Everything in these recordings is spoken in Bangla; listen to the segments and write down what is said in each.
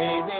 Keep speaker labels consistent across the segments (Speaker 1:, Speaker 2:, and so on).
Speaker 1: Amen.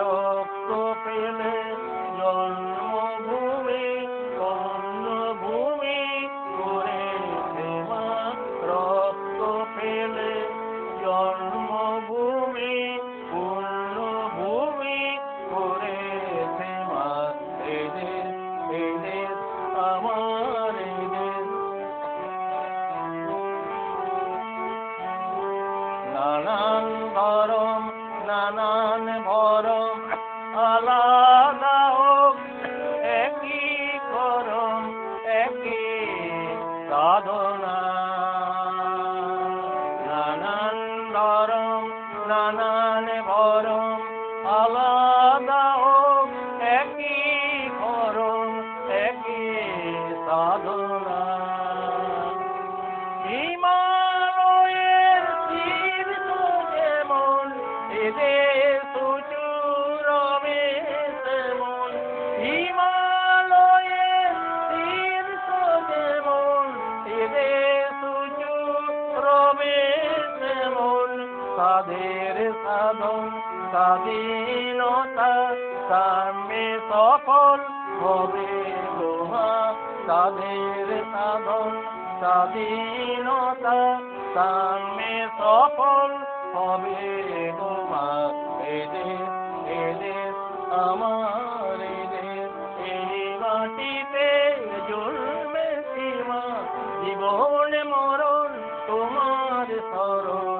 Speaker 1: রক্ত পেলে সাধনা নানান ধরম নানান ভরম আলাদা দে সুচু স্বাধীনতা সামনে সফল হবে তোমা তাদের সাধন স্বাধীনতা সামনে সফল হবে তোমা এদের এদের আমার তোমার স্মরণ